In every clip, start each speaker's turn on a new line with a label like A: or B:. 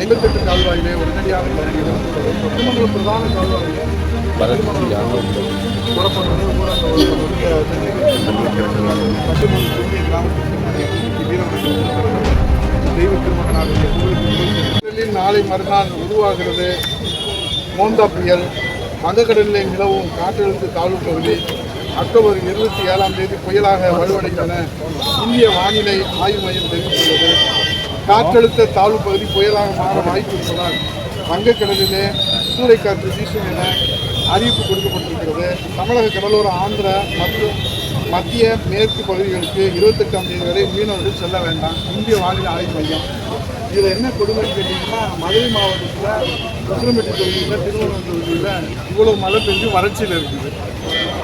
A: ஐம்பத்தெட்டு கால்வாயிலே உடனடியாக திருமங்கலம் பிரதான கால்வாயிலே தெய்வ திருமகனாக கடலில் நாளை மறுநாள் உருவாகிறது மோந்தா புயல் வங்கக்கடலில் நிலவும் காற்றழுத்த தாழ்வு பகுதி அக்டோபர் இருபத்தி ஏழாம் தேதி புயலாக வலுவடையும் என இந்திய வானிலை ஆய்வு மையம் தெரிவித்துள்ளது. காற்றழுத்த தாழ்வு பகுதி புயலாக மாற வாய்ப்பு இருப்பதால் வங்கக்கடலிலே சூறைக்காற்று வீசும் என அறிவிப்பு கொடுக்கப்பட்டிருக்கிறது. தமிழக கடலோர ஆந்திர மற்றும் மத்திய மேற்கு பகுதிகளுக்கு இருபத்தெட்டாம் தேதி வரை மீனவர்கள் செல்ல வேண்டாம். இந்திய வானிலை ஆய்வு மையம். இதில் என்ன கொடுமைன்னு கேட்டிங்கன்னா மதுரை மாவட்டத்தில் உசிலம்பட்டி தொகுதியில் திருவண்ணாமலை தொகுதியில் இவ்வளோ மழை பெஞ்சு வறட்சியில் இருக்குது.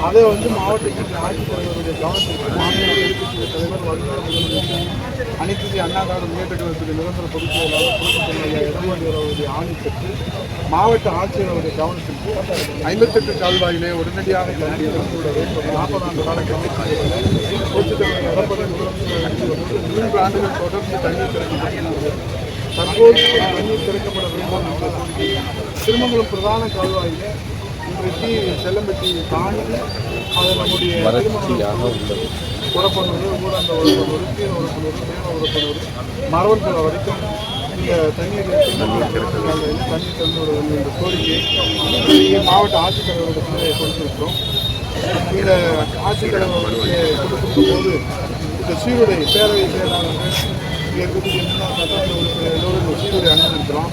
A: அதை வந்து மாவட்ட ஆட்சித்தலைவருடைய கவனத்திற்கு மாநில எதிர்க்கட்சி தலைவர் வருங்கால அனைத்து இந்திய அண்ணா திராவிட முன்னேற்ற கழகத்துடைய நிரந்தர பொதுச் செயலாளர் புரட்சித் எடப்பாடி அவருடைய ஆணை மாவட்ட ஆட்சியர் அவருடைய கவனத்திற்கு ஐம்பத்தெட்டு கால்வாயிலே உடனடியாக தண்ணீர் திறந்துவிட வேண்டும் நாற்பது கால கண்டிப்பாக புரட்சித் மூன்று ஆண்டுகள் தொடர்ந்து தண்ணீர் திறக்கப்பட்டுள்ளது தற்போது தண்ணீர் திறக்கப்பட வேண்டும் என்ற கோரிக்கை திருமங்கலம் பிரதான கால்வாயிலே இன்றைக்கு செல்லம்பட்டி தாண்டி அதை நம்முடைய திருமணம் குடப்பனூர் ஊராண்ட உரப்பனூர் கீழ உரப்பனூர் மேல உரப்பனூர் மரவன்புரம் வரைக்கும் இந்த தண்ணீர் தண்ணீர் வேண்டும் என்ற கோரிக்கை மாவட்ட ஆட்சித்தலைவரிடத்தில் கொடுத்திருக்கிறோம் இந்த ஆட்சித்தலைவர் வந்து கொடுக்கும் போது இந்த சீருடை பேரவை செயலாளர்கள் இருக்கக்கூடிய இந்த சீருடை அணிந்திருக்கிறோம்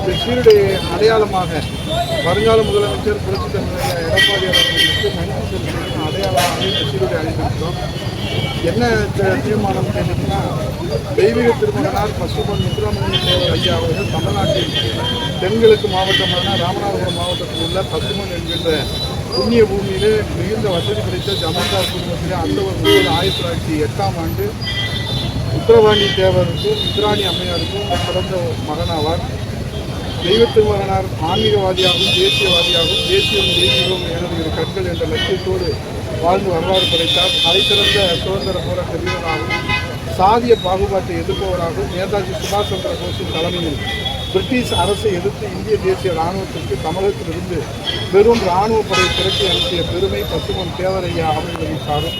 A: இந்த சீருடை அடையாளமாக வருங்கால முதலமைச்சர் புரட்சி தலைவர் எடப்பாடி அவர்களுக்கு நன்றி செலுத்துவதற்கு அடையாளமாக இந்த சீருடை என்ன தீர்மானம் கேட்டீங்கன்னா தெய்வீக திருமகனார் பசுமன் முத்துராமலிங்க தேவர் ஐயா அவர்கள் தமிழ்நாட்டில் தென்கிழக்கு மாவட்டமான ராமநாதபுரம் மாவட்டத்தில் உள்ள பசுமன் என்கின்ற புண்ணிய பூமியிலே மிகுந்த வசதி கிடைத்த ஜமந்தார் குடும்பத்தில் அந்த ஒரு முதல் ஆயிரத்தி தொள்ளாயிரத்தி எட்டாம் ஆண்டு உத்தரவாணி தேவருக்கும் இந்திராணி அம்மையாருக்கும் பிறந்த மகனாவார். தெய்வத்து மகனார் ஆன்மீகவாதியாகவும் தேசியவாதியாகவும் தேசியம் தெய்வீகம் எனது இரு கண்கள் என்ற லட்சியத்தோடு வாழ்ந்து வரலாறு படைத்தார். அலை சுதந்திர போராட்ட வீரனாகவும் சாதிய பாகுபாட்டை எதிர்ப்பவராகவும் நேதாஜி சுபாஷ் சந்திர போஸின் தலைமையில் பிரிட்டிஷ் அரசை எதிர்த்து இந்திய தேசிய இராணுவத்திற்கு தமிழகத்திலிருந்து பெரும் இராணுவ படை திரட்டி அனுப்பிய பெருமை பசுமன் தேவரையா அவர்களின் சாரும்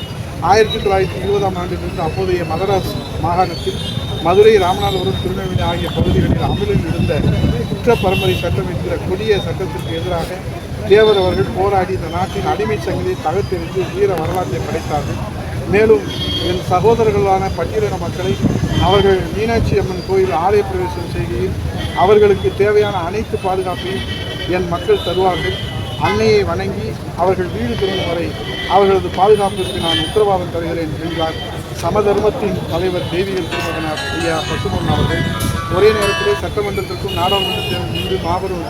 A: ஆயிரத்தி தொள்ளாயிரத்தி இருபதாம் ஆண்டிலிருந்து அப்போதைய மதராஸ் மாகாணத்தில் மதுரை ராமநாதபுரம் திருநெல்வேலி ஆகிய பகுதிகளில் அமலில் இருந்த குற்ற பரம்பரை சட்டம் என்கிற கொடிய சட்டத்திற்கு எதிராக தேவர் அவர்கள் போராடி இந்த நாட்டின் அடிமை சங்கிலியை தகர்த்தெறிந்து வீர வரலாற்றை படைத்தார்கள். மேலும் என் சகோதரர்களான பட்டியலின மக்களை அவர்கள் மீனாட்சி அம்மன் கோயில் ஆலய பிரவேசம் செய்கையில் அவர்களுக்கு தேவையான அனைத்து பாதுகாப்பையும் என் மக்கள் தருவார்கள். அன்னையை வணங்கி அவர்கள் வீடு திரும்பும் வரை அவர்களது பாதுகாப்பிற்கு நான் உத்தரவாதம் தருகிறேன் என்றார். சமதர்மத்தின் தலைவர் தெய்வீக திருமகனார் ஐயா பசுமன் அவர்கள் ஒரே நேரத்திலே சட்டமன்றத்திற்கும் நாடாளுமன்றத்திலும் இன்று மாபெரும்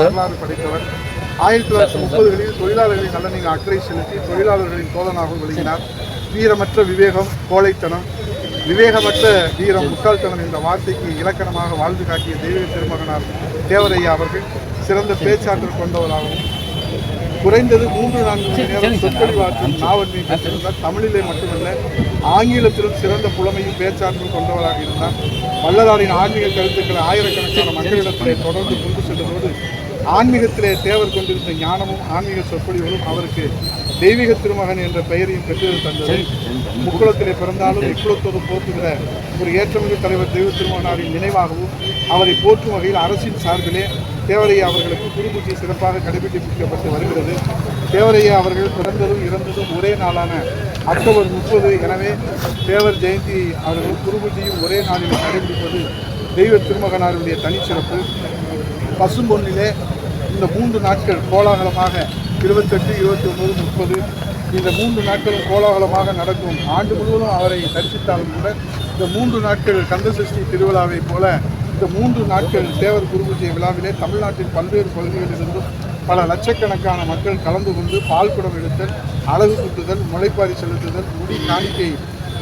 A: வரலாறு படைத்தவர். ஆயிரத்தி தொள்ளாயிரத்தி முப்பதுகளில் தொழிலாளர்களின் நலனில் அக்கறை செலுத்தி தொழிலாளர்களின் தோழனாக விளங்கினார். வீரமற்ற விவேகம் கோழைத்தனம் விவேகமற்ற வீரம் முட்டாள்தனம் என்ற வார்த்தைக்கு இலக்கணமாக வாழ்ந்து காட்டிய தெய்வீக திருமகனார் தேவரையா அவர்கள் சிறந்த பேச்சாற்றல் கொண்டவராகவும் குறைந்தது மூன்று நான்கு மணி நேரம் சொற்பொழிவாற்றும் நாவன்மை தமிழிலே மட்டுமல்ல ஆங்கிலத்திலும் சிறந்த புலமையும் பேச்சாற்றல் கொண்டவராக இருந்தார். வள்ளலாரின் ஆன்மீக கருத்துக்களை ஆயிரக்கணக்கான மக்களிடத்திலே தொடர்ந்து கொண்டு செல்வதோடு ஆன்மீகத்திலே தேவர் கொண்டிருந்த ஞானமும் ஆன்மீக சொற்பொழிவுகளும் அவருக்கு தெய்வீக திருமகன் என்ற பெயரையும் பெற்று தந்தது. முக்குளத்திலே பிறந்தாலும் இக்குளத்தோடு போற்றுகிற ஒரு ஏற்றமிகு தலைவர் தெய்வ திருமகனாரின் நினைவாகவும் அவரை போற்றும் வகையில் அரசின் சார்பிலே தேவரையா அவர்களுக்கு குருபூஜை சிறப்பாக கடைபிடிக்கப்பட்டு வருகிறது. தேவரையா அவர்கள் பிறந்ததும் இறந்ததும் ஒரே நாளான அக்டோபர் முப்பது. எனவே தேவர் ஜெயந்தி அவர்கள் குருபூஜையும் ஒரே நாளில் கடைபிடிப்பது தெய்வ திருமகனாருடைய தனிச்சிறப்பு பசும்பொன்னிலே இந்த மூன்று நாட்கள் கோலாகலமாக இருபத்தெட்டு இருபத்தி ஒன்பது முப்பது. இந்த மூன்று நாட்களும் கோலாகலமாக நடக்கும். ஆண்டு முழுவதும் அவரை தரிசித்தாலும் கூட இந்த மூன்று நாட்கள் கந்தசஷ்டி திருவிழாவைப் போல இந்த மூன்று நாட்கள் தேவர் குருபூஜை விழாவிலே தமிழ்நாட்டின் பல்வேறு பகுதிகளிலிருந்தும் பல லட்சக்கணக்கான மக்கள் கலந்து கொண்டு பால் குடம் எடுத்தல் அழகு குத்துதல் முளைப்பாரி செலுத்துதல் முடி காணிக்கை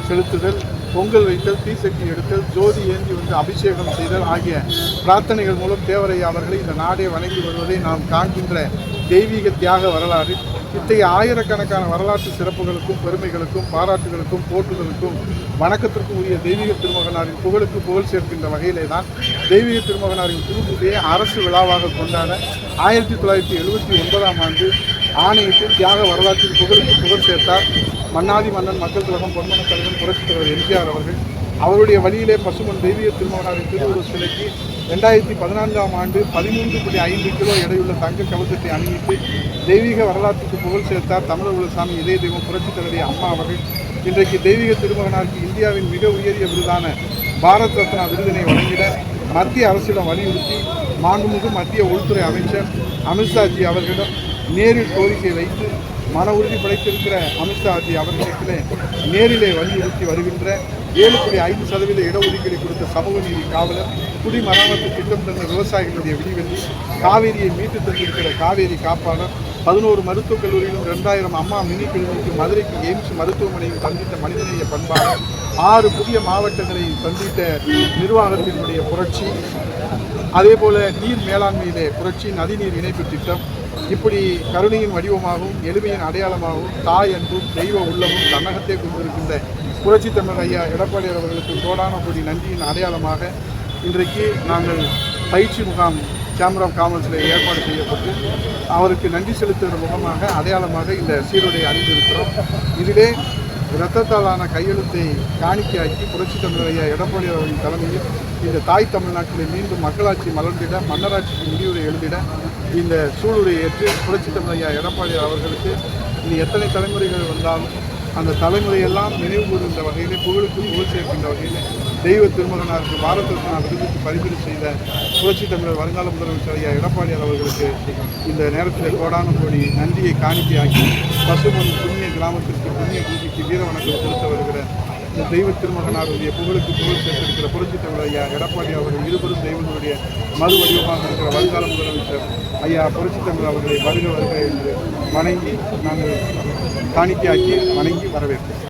A: செலுத்துதல் பொங்கல் வைத்தல் தீசக்தி எடுத்தல் ஜோதி ஏந்தி வந்து அபிஷேகம் செய்தல் ஆகிய பிரார்த்தனைகள் மூலம் தேவரையா அவர்களை இந்த நாடே வணங்கி வருவதை நாம் காண்கின்ற தெய்வீக தியாக வரலாறு. இத்தகைய ஆயிரக்கணக்கான வரலாற்று சிறப்புகளுக்கும் பெருமைகளுக்கும் பாராட்டுகளுக்கும் போற்றுதலுக்கும் வணக்கத்திற்கும் உரிய தெய்வீக திருமகனாரின் புகழுக்கு புகழ் சேர்க்கின்ற வகையிலே தான் தெய்வீக திருமகனாரின் திருப்பதியை அரசு விழாவாக கொண்டாட ஆயிரத்தி தொள்ளாயிரத்தி எழுபத்தி ஒன்பதாம் ஆண்டு ஆணையத்தில் தியாக வரலாற்றில் புகழுக்கு புகழ் சேர்த்தார். மன்னாதி மன்னன் மக்கள் கழகம் பொன்மன தலைவர் புரட்சித் தலைவர் எம்ஜிஆர் அவர்கள். அவருடைய வழியிலே பசுமன் தெய்வீக திருமகனாரின் திருவுருவ சிலைக்கு ரெண்டாயிரத்தி பதினான்காம் ஆண்டு பதிமூன்று புள்ளி ஐந்து கிலோ எடையுள்ள தங்க கவசத்தை அணிவித்து தெய்வீக வரலாற்றுக்கு புகழ் சேர்த்தார் தமிழர் உலசாமி இதய தெய்வம் புரட்சித் தலைவி அம்மா அவர்கள். இன்றைக்கு தெய்வீக திருமகனாருக்கு இந்தியாவின் மிக உயரிய விருதான பாரத் ரத்னா விருதினை வழங்கிட மத்திய அரசிடம் வலியுறுத்தி மாண்புமிகு மத்திய உள்துறை அமைச்சர் அமித்ஷாஜி அவர்களிடம் நேரில் கோரிக்கை வைத்து மன உறுதி படைத்திருக்கிற அமித்ஷாஜி அவர்களிடத்திலே நேரிலே வலியுறுத்தி வருகின்ற ஏழு புள்ளி ஐந்து சதவீத இடஒதுக்கீடு கொடுத்த சமூக நீதி காவலர் குடிமராமத்து திட்டம் தந்த விவசாயிகளுடைய விடிவெள்ளி காவேரியை மீட்டு தந்திருக்கிற காவேரி காப்பாளர் பதினோரு மருத்துவக் கல்லூரியிலும் ரெண்டாயிரம் அம்மா மினி கிளினிக்கு மதுரைக்கு எய்ம்ஸ் மருத்துவமனையில் சந்தித்த மனிதநேய பண்பாளர் ஆறு புதிய மாவட்டங்களை சந்தித்த நிர்வாகத்தினுடைய புரட்சி அதே போல நீர் மேலாண்மையிலே புரட்சி நதிநீர் இணைப்பு திட்டம் இப்படி கருணையின் வடிவமாகவும் எளிமையின் அடையாளமாகவும் தாய் அன்பும் தெய்வ உள்ளமும் தன்னகத்தை கொண்டிருக்கின்ற புரட்சி தமிழர் ஐயா எடப்பாடியார் அவர்களுக்கு தோடான கூடிய நன்றியின் அடையாளமாக இன்றைக்கு நாங்கள் பயிற்சி முகாம் கேமரா ஆஃப் காமர்ஸில் ஏற்பாடு செய்யப்பட்டு அவருக்கு நன்றி செலுத்துகிற முகமாக அடையாளமாக இந்த சீருடை அணிந்திருக்கிறோம். இதிலே இரத்தத்தாலான கையெழுத்தை காணிக்கையாக்கி புரட்சி தமிழர் ஐயா எடப்பாடி அவர்களின் தலைமையில் இந்த தாய் தமிழ்நாட்டில் மீண்டும் மக்களாட்சி மலர்ந்திட மன்னராட்சிக்கு முடிவுரை எழுதிட இந்த சூளுரை ஏற்று புரட்சி தமிழையா எடப்பாடி அவர்களுக்கு இனி எத்தனை தலைமுறைகள் வந்தாலும் அந்த தலைமுறையெல்லாம் நினைவு கூறுகின்ற வகையிலே புகழுக்கு புகழ் சேர்க்கின்ற வகையிலே தெய்வ திருமகனாருக்கு பாரத ரத்னா விருதுக்கு பரிந்துரை செய்த புரட்சி தமிழர் வருங்கால முதலமைச்சர் ஐயா எடப்பாடியார் அவர்களுக்கு இந்த நேரத்தில் கோடான கோடி நன்றியை காணிக்கையாக்கி பசுமன் புண்ணிய கிராமத்திற்கு புண்ணிய பூஜைக்கு வீர வணக்கம் செலுத்த வருகிற இந்த தெய்வ திருமகனாருடைய புகழுக்கு புகழ் சேர்த்திருக்கிற புரட்சி தமிழ் ஐயா எடப்பாடி அவர்கள் இருவரும் தெய்வங்களுடைய மறு வடிவமாக இருக்கிற வருங்கால முதலமைச்சர் ஐயா புரட்சி தமிழ் அவர்களை வருக வருக என்று வணங்கி நாங்கள் காணிக்கையாக்கி வணங்கி வரவேற்கிறோம்.